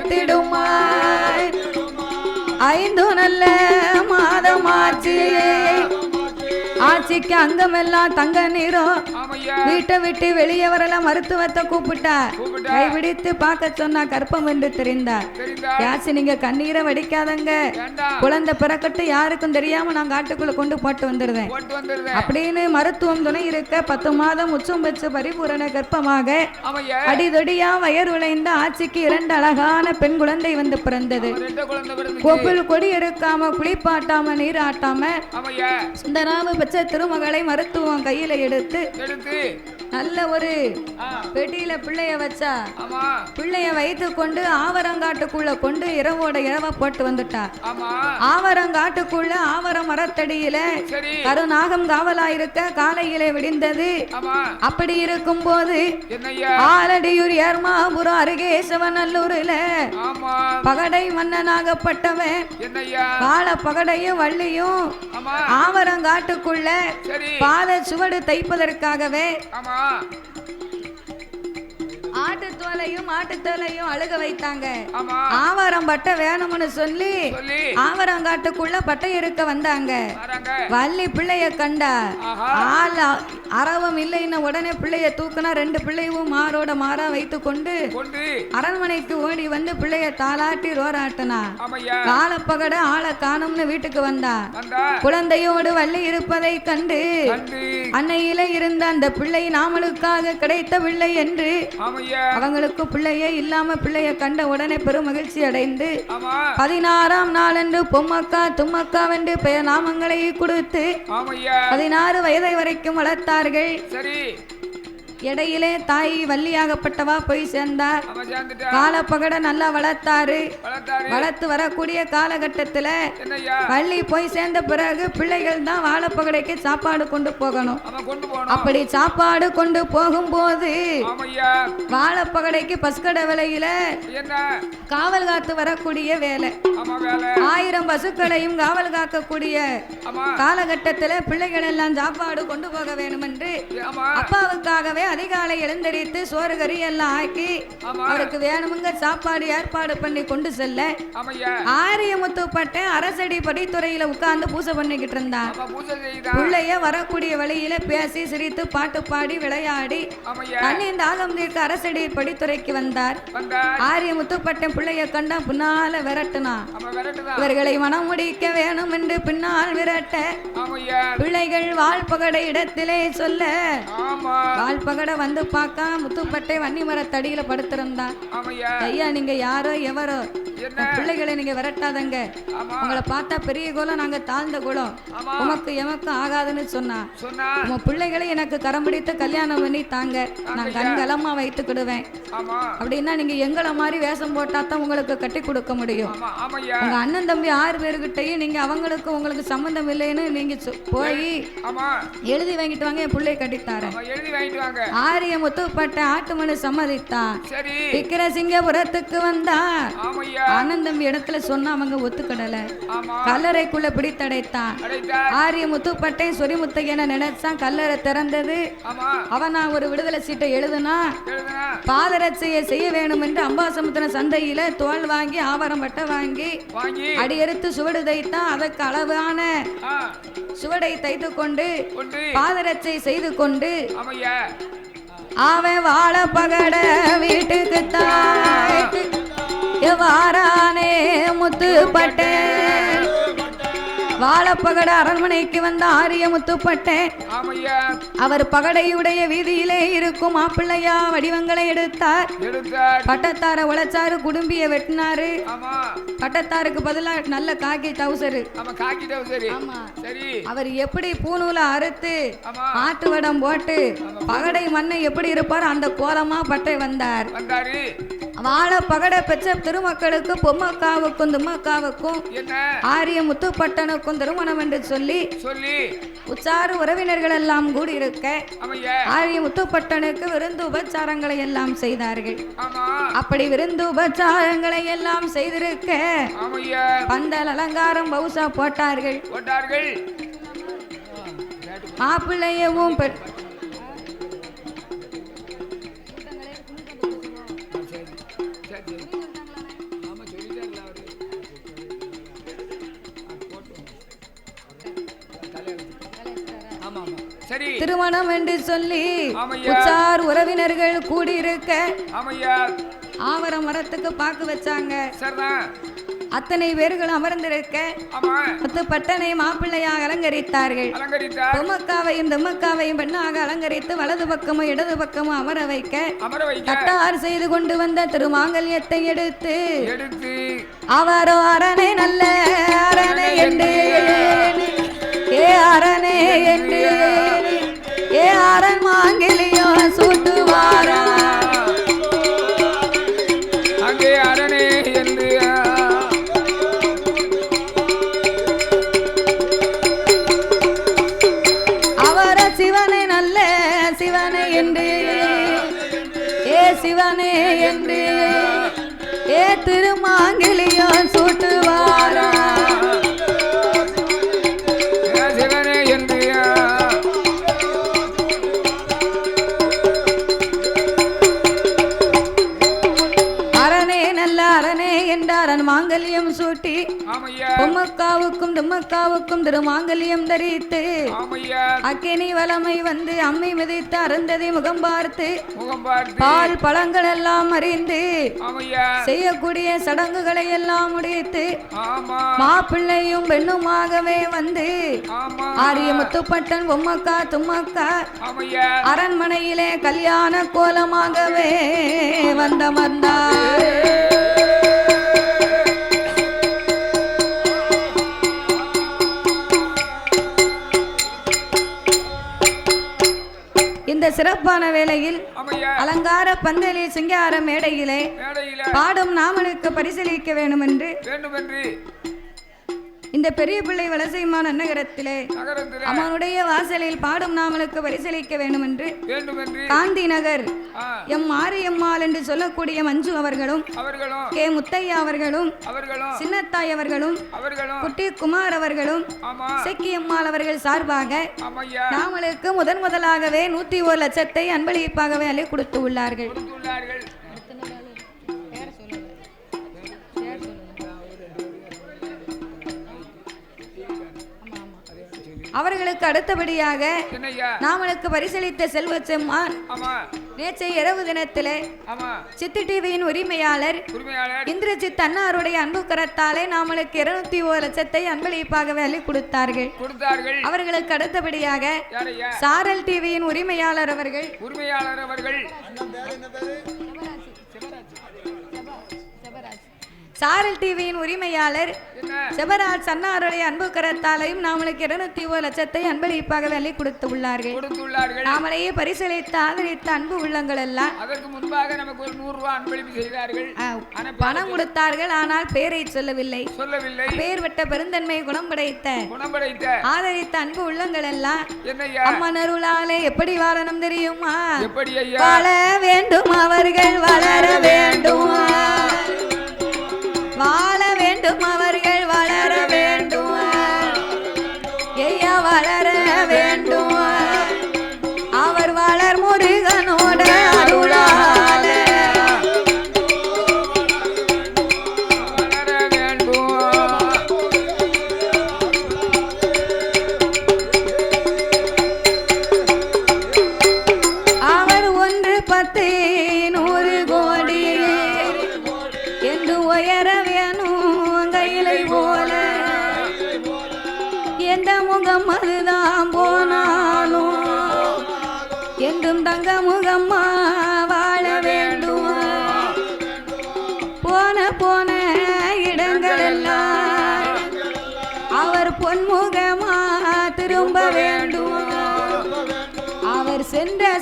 எடுத்திடுமா? ஆட்சிக்கு அங்கமெல்லாம் தங்க நீரும் வீட்டை விட்டு வெளியே வரலாம் மருத்துவத்தை கூப்பிட்டா. கைபிடித்து பார்க்க சொன்னா கற்பம் என்று தெரிந்தார் தெரிந்தா. யாச்சு நீங்க கண்ணீரை வடிக்காதங்க. குழந்தை பிறக்கட்டு யாருக்கும் தெரியாம நான் காட்டுக்குள்ள கொண்டு போட்டு வந்துடுவேன் அப்படின்னு மருத்துவம் துணை இருக்க பத்து மாதம் உச்சம் பெற்று பரிபூரண கர்ப்பமாக ஆமையா. அடிதொடியா வயர் விளைந்த ஆட்சிக்கு இரண்டு அழகான பெண் குழந்தை வந்து பிறந்தது. கொப்பில் கொடி எடுக்காம குளிப்பாட்டாம நீராட்டாம சுந்தராம பெற்ற மகளை மருத்துவம் கையில எடுத்து நல்ல ஒரு பெட்டியில பிள்ளைய வச்சா பிள்ளைய வைத்து கொண்டு ஆவரங்காட்டுக்குள்ள கொண்டு இரவோட இரவ போட்டு வந்துட்டா. ஆவரங்காட்டுக்குள்ள ஆவர மரத்தடியில கருநாகம் காவலா இருக்க காலையிலே விடிந்தது. அப்படி இருக்கும் போது ஆலடியூர் ஏர்மாபுரம் அருகே சிவநல்லூர்ல பகடை மன்னனாகப்பட்டவன் வாழ பகடையும் வள்ளியும் ஆவரங்காட்டுக்குள்ள பாத சுவடு தைப்பதற்காகவே ん? ஆமா ஆட்டுத்தோலையும் ஆட்டுத்தோலையும் அழுக வைத்தாங்க. ஆவாரம் பட்டை வேணும்னு சொல்லி சொல்லி. ஆவரங்காட்டுக்குள்ள பட்டை இருக்க வந்தாங்க. வள்ளி பிள்ளைய கண்டா. ஆள் அ- அரவம் இல்லைன்னா உடனே பிள்ளைய தூக்குனா ரெண்டு பிள்ளையும் மாரோட மாறா வைத்து கொண்டு அரண்மனைக்கு ஓடி வந்து பிள்ளைய தாளாட்டி ரோராட்டினா. காலப்பகட ஆளை காணும்னு வீட்டுக்கு வந்தா. குழந்தையோடு வள்ளி இருப்பதை கண்டு. அன்னையில இருந்த அந்த பிள்ளை நாமளுக்காக கிடைத்த பிள்ளை என்று அவங்களுக்கு பிள்ளையே இல்லாம பிள்ளைய கண்ட உடனே பெரும் மகிழ்ச்சி அடைந்து பதினாறாம் நாளன்று பொம்மக்கா தும்மக்கா என்று பெயர் நாமங்களை கொடுத்து பதினாறு வயதை வரைக்கும் வளர்த்தார்கள். சரி. இடையிலே தாய் வள்ளியாகப்பட்டவா போய் சேர்ந்தார். காலப்பகட நல்லா வளர்த்தாரு. வளர்த்து வரக்கூடிய காலகட்டத்துல வள்ளி போய் சேர்ந்த பிறகு பிள்ளைகள் தான் வாழைப்பகடைக்கு சாப்பாடு கொண்டு போகணும். அப்படி சாப்பாடு கொண்டு போகும்போது வாழைப்பகடைக்கு பஸ்கடை விலையில காவல் காத்து வரக்கூடிய வேலை. ஆயிரம் பசுக்களையும் காவல் காக்கக்கூடிய காலகட்டத்துல பிள்ளைகள் எல்லாம் சாப்பாடு கொண்டு போக வேணும் என்று அப்பாவுக்காகவே அதிகாலை எழுந்தரித்து சோறு கறி எல்லாம் ஆக்கி அவருக்கு வேணுமுங்க சாப்பாடு ஏற்பாடு பண்ணி கொண்டு செல்ல. ஆமையா? ஆரியமுத்துப்பட்ட அரசடி படித்துறையில உட்கார்ந்து பூசை பண்ணிக்கிட்டு இருந்தான். பூஜை பிள்ளைய வரக்கூடிய வழியில பேசி சிரித்து பாட்டு பாடி விளையாடி தண்ணீர் தாகம் தீர்க்க அரசடி படித்துறைக்கு வந்தார். வந்தா ஆரியமுத்துப்பட்டன் பிள்ளைய கண்டா பின்னால விரட்டுனான். இவர்களை மனம் முடிக்க வேணும் என்று பின்னால் விரட்ட பிள்ளைகள் வாழ்பகடை இடத்திலே சொல்ல ஆமா. வாழ்பகடை வந்து பார்க்க முத்துப்பட்டை வன்னி மரத்தடியில படுத்திருந்தான் ஐயா நீங்க யாரோ எவரோ? பிள்ளைகளை நீங்க விரட்டாதங்க. உங்களை பார்த்தா பெரிய குலம் நாங்க தாழ்ந்த குலம். உமக்கு எமக்கும் ஆகாதுன்னு சொன்னா. உங்க பிள்ளைகளை எனக்கு கரம் பிடித்து கல்யாணம் பண்ணி தாங்க. நான் கண்கலமா வைத்துக்கிடுவேன் அப்படின்னா நீங்க எங்களை மாதிரி வேஷம் போட்டா தான் உங்களுக்கு கட்டி கொடுக்க முடியும். உங்க அண்ணன் தம்பி ஆறு பேருக்கிட்டையும் நீங்க அவங்களுக்கு உங்களுக்கு சம்மந்தம் இல்லைன்னு நீங்க போய் எழுதி வாங்கிட்டு வாங்க என் பிள்ளைய கட்டித்தாரேன் எழுதி வாங்கிட்டு வாங்க. ஆரிய முத்துப்பட்ட ஆட்டுமனு சம்மதித்தான். சரி. விக்கிரசிங்கபுரத்துக்கு வந்தா ஆமையா. அண்ணன் தம்பி இடத்துல சொன்னா அவங்க ஒத்துக்கடல. கல்லறைக்குள்ள பிடித்தடைத்தான். ஆரிய முத்துப்பட்டை சொரிமுத்தையன நினைச்சான் கல்லறை திறந்தது. அவன் நான் ஒரு விடுதலை சீட்டை எழுதுனா பாதரட்சையை செய்ய வேண்டும் என்று அம்பாசமுத்திர சந்தையில தோல் வாங்கி ஆவரம் பட்டை வாங்கி அடியெடுத்து சுவடு தைத்தான். அதற்கு அளவான சுவடை தைத்து கொண்டு. பாதரட்சை செய்து கொண்டு அவன் வாழ பகட வீட்டுக்கு தாய். எவ்வாறானே முத்துப்பட்டே. வாழப்பகட அரண்மனைக்கு வந்த ஆரிய முத்துப்பட்டேன் ஆமையா. அவர் பகடையுடைய வீதியிலே இருக்கும் மாப்பிள்ளையா வடிவங்களை எடுத்தார். பட்டத்தார உழைச்சாரு குடும்பிய வெட்டினாரு. பட்டத்தாருக்கு பதிலா நல்ல காக்கி டவுசரு. அவர் எப்படி பூநூலை அறுத்து ஆட்டு வடம் போட்டு பகடை மண்ணை எப்படி இருப்பார் அந்த கோலமா பட்டை வந்தாரு. வாழ பகடை பெற்ற திருமக்களுக்கு பொம்மக்காவுக்கும் தும்மக்காவுக்கும் ஆரிய முத்துப்பட்டனுக்கும் திருமணம் என்று சொல்லி சொல்லி. உச்சாறு உறவினர்கள் எல்லாம் கூடி இருக்க ஆரிய முத்துப்பட்டனுக்கு விருந்து உபச்சாரங்களை எல்லாம் செய்தார்கள். அப்படி விருந்து உபச்சாரங்களை எல்லாம் செய்திருக்க பந்தல் அலங்காரம் பவுசா போட்டார்கள். போட்டார்கள். மாப்பிள்ளையவும் பெ- திருமணம் என்று சொல்லி. உச்சார் உறவினர்கள் கூடியிருக்க ஆமையா. ஆவர மரத்துக்கு பாக்கு வச்சாங்க. அத்தனை பேர்களும் அமர்ந்திருக்க முத்து பட்டனை மாப்பிள்ளையாக அலங்கரித்தார்கள். அலங்கரித்தார். துமக்காவையும் தும்மக்காவையும் பெண்ணாக அலங்கரித்து வலது பக்கமும் இடது பக்கமும் அமர வைக்க கட்டார் செய்து கொண்டு வந்த திருமாங்கல்யத்தை எடுத்து எடுத்து அவரோ அரணை நல்ல அரணை என்று. ஏ அரணே என்று. ஏ அரண் தும்மக்காவுக்கும் திருமாங்கல்யம் தரித்து அக்கினி வலமை வந்து அம்மை மிதித்து அருந்ததி முகம் பார்த்து பால் பழங்கள் எல்லாம் அறிந்து செய்யக்கூடிய சடங்குகளை எல்லாம் முடித்து மாப்பிள்ளையும் பெண்ணுமாகவே வந்து ஆரிய முத்துப்பட்டன் பொம்மக்கா தும்மக்கா அரண்மனையிலே கல்யாண கோலமாகவே வந்தமர்ந்தார். சிறப்பான வேளையில் அலங்கார பந்தலில் சிங்கார மேடையிலே பாடும் நாமனுக்கு பரிசீலிக்க வேண்டும் என்று இந்த பெரிய பிள்ளை வலசைமான நகரத்திலே அவனுடைய வாசலில் பாடும் நாமனுக்கு பரிசீலிக்க வேண்டும் என்று வேண்டுமென்று காந்தி நகர் எம் மாரியம்மாள் என்று சொல்லக்கூடிய மஞ்சு அவர்களும் கே முத்தையா அவர்களும் சின்னத்தாய் அவர்களும் குட்டி குமார் அவர்களும் செக்கியம்மாள் அவர்கள் சார்பாக ஆமையா. நாமளுக்கு முதன் முதலாகவே நூத்தி ஒரு லட்சத்தை அன்பளிப்பாகவே அள்ளி கொடுத்து உள்ளார்கள். அவர்களுக்கு அடுத்தபடியாக நாமளுக்கு பரிசளித்த செல்வ செம்மான். ஆமா. நேற்றைய இரவு தினத்திலே ஆமா. சித்து டிவியின் உரிமையாளர் உரிமையாளர். இந்திரஜித் அன்னாருடைய அன்பு கரத்தாலே நாமளுக்கு இருநூத்தி ஒரு லட்சத்தை அன்பளிப்பாகவே அள்ளி கொடுத்தார்கள். கொடுத்தார்கள். அவர்களுக்கு அடுத்தபடியாக சாரல் டிவியின் உரிமையாளர் அவர்கள். உரிமையாளர் அவர்கள். சாரல் டிவியின் உரிமையாளர் செபராஜ் அன்னாருடைய அன்பு கரத்தாலையும் நாமளுக்கு இருநூத்தி ஒரு லட்சத்தை அன்பளிப்பாக அள்ளி கொடுத்து உள்ளார்கள். நாமளையே பரிசளித்து ஆதரித்த அன்பு உள்ளங்கள் எல்லாம் அதற்கு முன்பாக நமக்கு ஒரு நூறு ரூபாய் அன்பளிப்பு செய்தார்கள். பணம் கொடுத்தார்கள் ஆனால் பேரை சொல்லவில்லை. சொல்லவில்லை. பேர் விட்ட பெருந்தன்மை குணம் படைத்த ஆதரித்த அன்பு உள்ளங்கள் எல்லாம் என்னய்யா? அம்மன் அருளாலே எப்படி வாழணும் தெரியுமா? வாழ வேண்டும் அவர்கள் வளர வேண்டும்? வாழ வேண்டும் அவர்.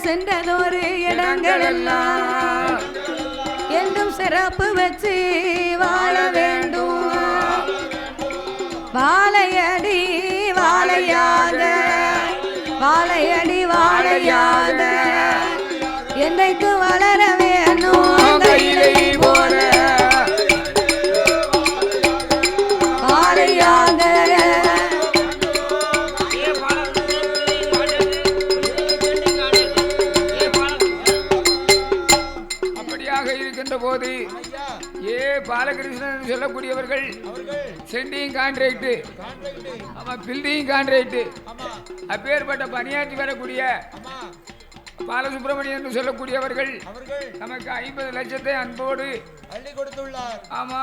சென்றதொரு இடங்கள் எல்லாம் என்றும் சிறப்பு வச்சு வாழ வேண்டும். வாழையடி வாழையாக வாழையடி வாழையாக என்னைக்கு வளர சொல்லக்கூடியவர்கள் சென்டிங் கான்ட்ராக்ட் ஆமா பில்டிங் கான்ட்ராக்ட் அப்பேற்பட்ட பணியாற்றி வரக்கூடிய பாலசுப்ரமணியன் என்று சொல்லக்கூடியவர்கள் நமக்கு ஐம்பது லட்சத்தை அன்போடு அள்ளி கொடுத்துள்ளார். ஆமா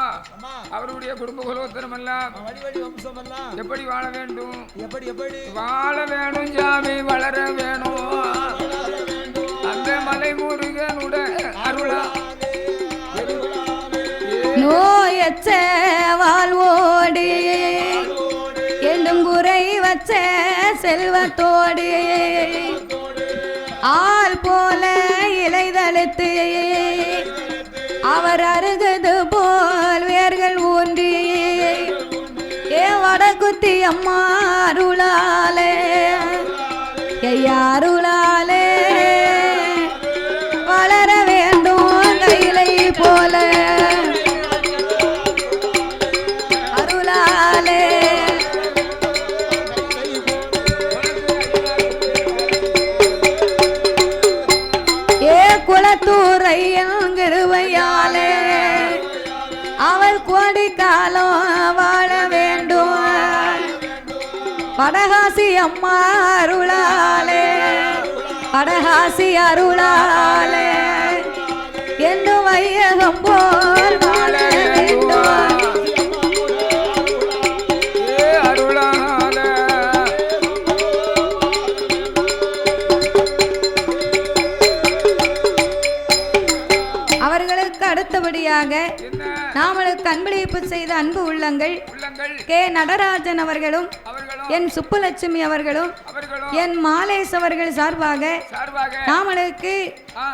அவருடைய குடும்ப குலோத்தரம் எல்லாம் எப்படி வாழ வேண்டும்? எப்படி எப்படி? வாழ வேணும் சாமி வளர வேணும் அந்த மலை முருகனுட அருளா நோயச்ச வாழ்வோடு என்னும் குறை வச்ச செல்வத்தோடு. ஆள் போல இலைதழுத்து. அவர் அருகது போல் வேர்கள் ஊன்றி. ஏ வடகுத்தி அம்மா அருளாலே. ஐயா அருளா அம்மா அருளாலே படகாசி அருளாலே என்று வையகம் போல் வாழ வேண்டும் அடுத்தபடியாக நாமளுக்கு அன்பளிப்பு செய்த அன்பு உள்ளங்கள். கே நடராஜன் அவர்களும் என் சுப்புலட்சுமி அவர்களும் என் மாலேஸ் அவர்கள் சார்பாக நாமளுக்கு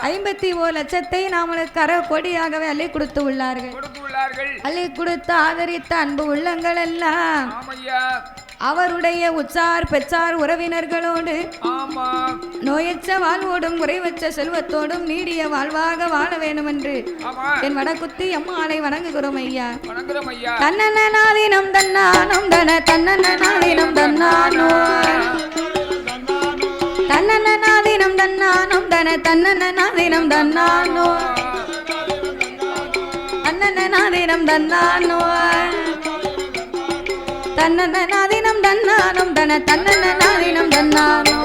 ஐம்பத்தி ஓர் லட்சத்தை நாமளுக்கு அற கொடியாகவே அள்ளி கொடுத்து உள்ளார்கள். அள்ளி கொடுத்து ஆதரித்த அன்பு உள்ளங்கள் எல்லாம். அவருடைய உச்சார் பெற்றார் உறவினர்களோடு. நோயற்ற வாழ்வோடும் குறைவற்ற செல்வத்தோடும் நீடிய வாழ்வாக வாழ வேண்டும் என்று என் வடக்குத்தி அம்மாளை வணங்குகிறோம் ஐயா. தன்னன நாதினம் தன்னானும் தன தன்னன நாதினம் தன்னானோ. தன்னன நாதினம் தன்னானும் தன தன்னன நாதினம் தன்னானோ. தன்னன நாதினம் தன்னானோ. தன்னன நாதினம் தன்னானும் தன தன்னன நாதினம் தன்னானோ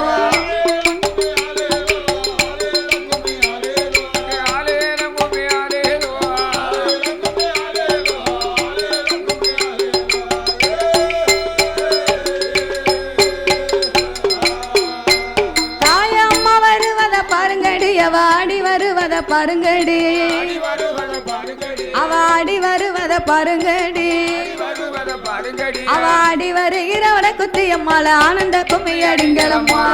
வருவத பாருங்கடி. அவாடி வருவத பாருங்கடி. அவாடி வருகிறவளை குத்தியம்மால ஆனந்த கும்மி அடிங்களம்மா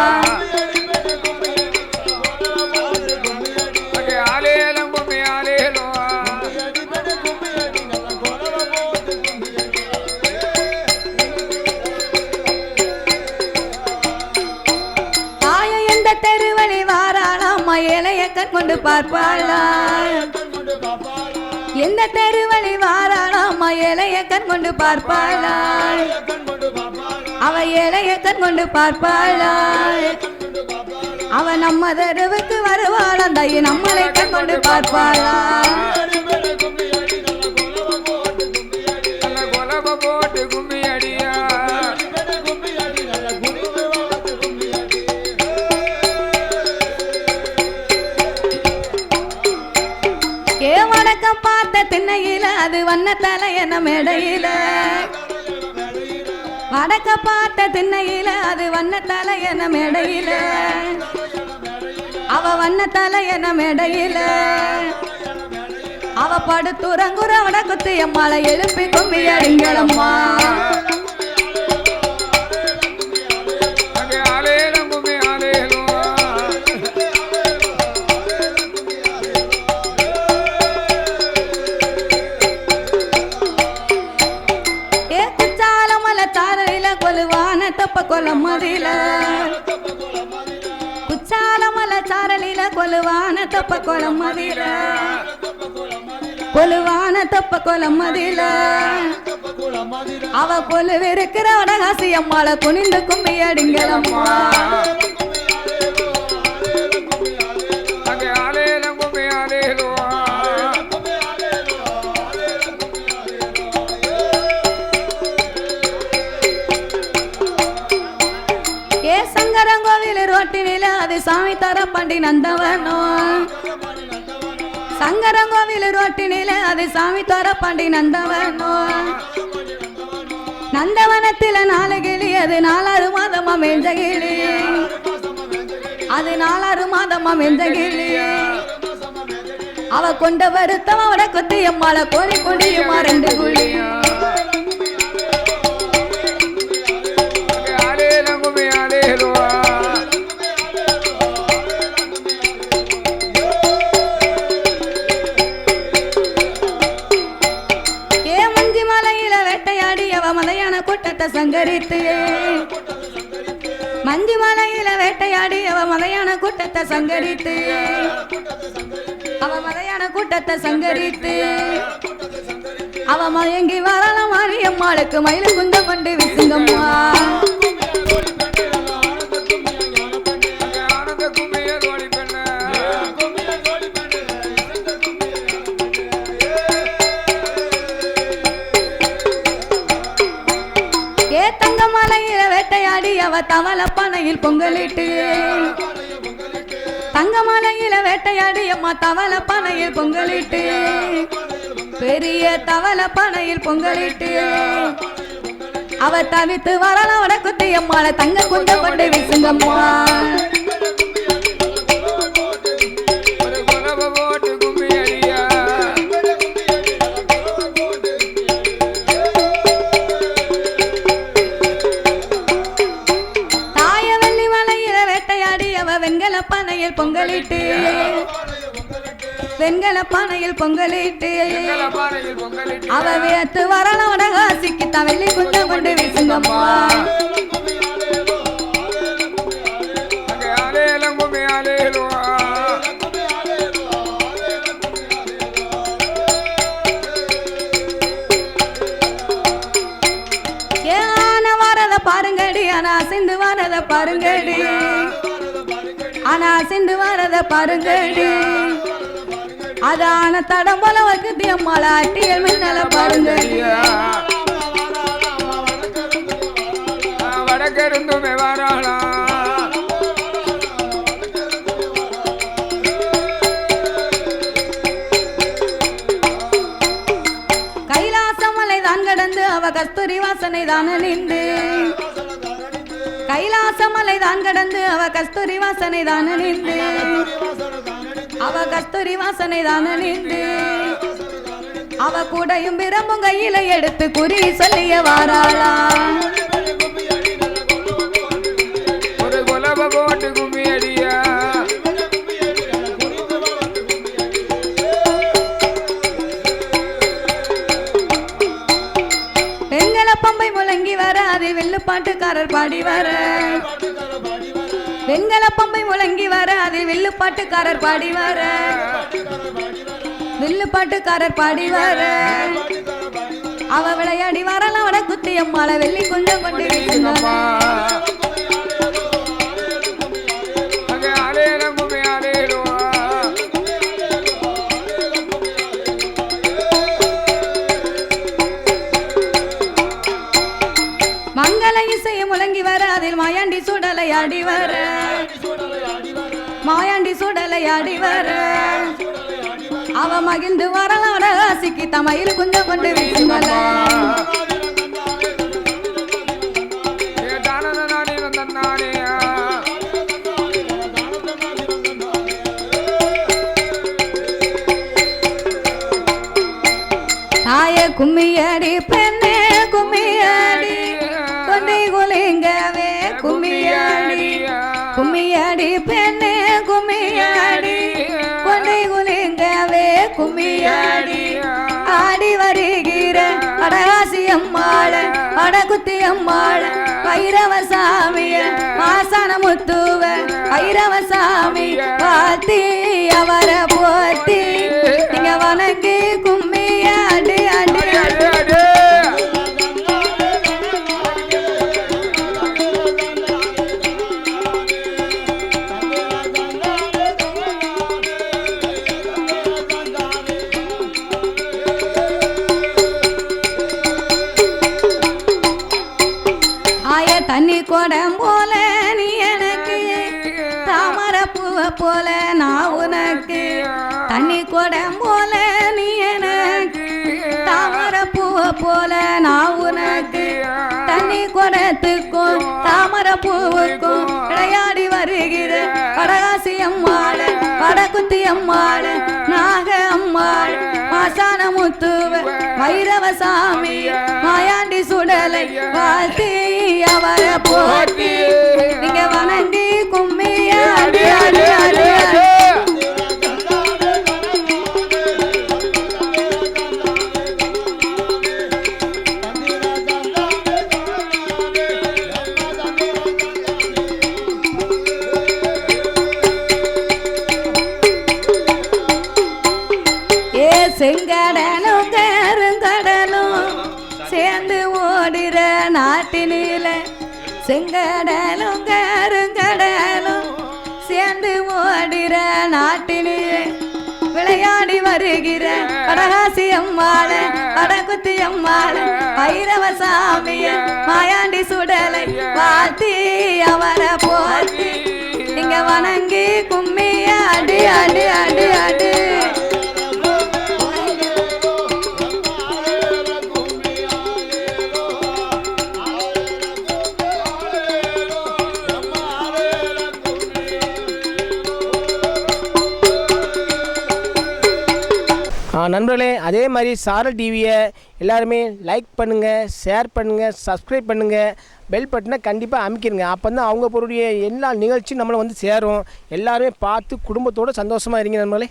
கொண்டு பார்ப்பாளா? எந்த தெருவழி வாராளாம்மா இளைய கண் கொண்டு பார்ப்பாளா? அவ இளைய கண் கொண்டு பார்ப்பாளா? அவ நம்ம தெருவுக்கு வருவாளாம் தாயி நம்மளை கண் கொண்டு பார்ப்பாளா? அது தலையன மேடையில. வடக்க பாட்ட திண்ணையில அது வண்ண தலையன மேடையில. அவ வண்ண தலையன மேடையில. அவ படுத்துறங்குற வடக்குத்து எம்மாளை எழுப்பி கும்பி அடிங்களம்மா குளமதில அவ கொலுவிருக்கிற வடகாசி அம்மாள குனிந்து கும்பி அடிங்கலம்மா ஏ சங்கரங்கோவில் ரோட்டினில அது சாமி தர பண்டி நந்தவனோ. சங்கரங்கோவில் ரோட்டினில அது சாமி தர பண்டி நந்தவனம் நந்தவனத்தில நாலு கிளி அது நாலாறு மாதமா மெஞ்ச கிளி. அது நாலாறு மாதமா மெஞ்ச கிளி. அவ கொண்ட வருத்தம் அவட கொத்தி அம்மாள கோரி கொடியுமா ரெண்டு குழி கூட்டத்தை சங்கரித்து. மஞ்சி மலையில வேட்டையாடி அவ மலையான கூட்டத்தை சங்கரித்து. அவ மலையான கூட்டத்தை சங்கரித்து. அவ மயங்கி வரலாம் மாரியம்மாளுக்கு மயில குந்தம் கொண்டு விசுங்கம்மா. ஆனந்த வேட்டையாடி அவ தவள பனையில் பொங்கலிட்டு. தங்கமலையில வேட்டையாடி அம்மா தவள பனையில் பொங்கலிட்டு. பெரிய தவள பனையில் பொங்கலிட்டு. அவ தவித்து வரலாம் வட அம்மாள தங்க குந்த கொண்டு விசுங்கம்மா. பனையில் பொங்கலிட்டு அவ வேத்து வரலாம் வட காசிக்கு தவள்ளி குந்த கொண்டு விசுங்கம்மா. பாருங்கடி ஆனா சிந்து வரத பாருங்கடி. ஆனா சிந்து வரத பாருங்கடி. அதான தடம் போல வக்குத்தி அம்மாள அட்டியல் மின்னல பாருங்கடி வடக்கிருந்துமே வராளா கைலாசமலை தான் கடந்து அவ கஸ்தூரி வாசனை தான் நின்று கைலாசமலை தான் கடந்து அவ கஸ்தூரி வாசனை தான் நின்று அவ கஸ்தூரி வாசனை தான் நின்று அவ கூடையும் பிரம்பும் கையில எடுத்து குறி சொல்லிய வாராளா. ஒரு குலவ போட்டு கும்மி அடியா. பெண்கள பம்பை முழங்கி வர அதில் வில்லு பாட்டுக்காரர் பாடி வர. வெண்கல பம்பை முழங்கி வர அதில் வில்லுப்பாட்டுக்காரர் பாடி வர வில்லுப்பாட்டுக்காரர் பாடி வர அவ விளையாடி வரலாம் வட குத்தி அம்மாளை வெள்ளி கொஞ்சம் கொண்டு வீசுங்கம்மா. மங்கள இசையை முழங்கி வர அதில் மாயாண்டி சுடலை அடிவ வர வர. அவ மகிழ்ந்து வரலாம் சிக்கி ராசிக்கு தமையில் கொஞ்சம் கொண்டு வீசுங்கள தாய கும்மியடி பெண் அம்மாள அடகுத்தி அம்மாள பைரவ சாமிய வாசன முத்துவ பைரவ சாமி பாத்தி அவரை போத்தி நீங்க வணங்கி கும்மி போல நான் உனக்கு தண்ணி குடம் போல நீ எனக்கு தாமர பூவை போல நான் உனக்கு தண்ணி குடத்துக்கும் தாமர பூவுக்கும் விளையாடி வருகிற வடகாசி அம்மாள் வடகுத்தி அம்மாள் நாக அம்மாள் மாசான முத்துவ வைரவ சாமி மாயாண்டி சுடலை வாழ்த்தி அவரை போட்டி கடகாசி அம்மாள் வடகுத்தி அம்மாள் பைரவ சாமிய மாயாண்டி சுடலை பாத்தி அவரை போத்தி நீங்க வணங்கி கும்மிய அடி அடி அடி அடி. நண்பர்களே அதே மாதிரி சாரல் டிவியை எல்லாருமே லைக் பண்ணுங்கள் ஷேர் பண்ணுங்கள் சப்ஸ்கிரைப் பண்ணுங்கள் பெல் பட்டனை கண்டிப்பாக அமைக்கிருங்க. அப்போ தான் அவங்க பொருடைய எல்லா நிகழ்ச்சியும் நம்மளை வந்து சேரும். எல்லாருமே பார்த்து குடும்பத்தோடு சந்தோஷமாக இருங்க நண்பர்களே.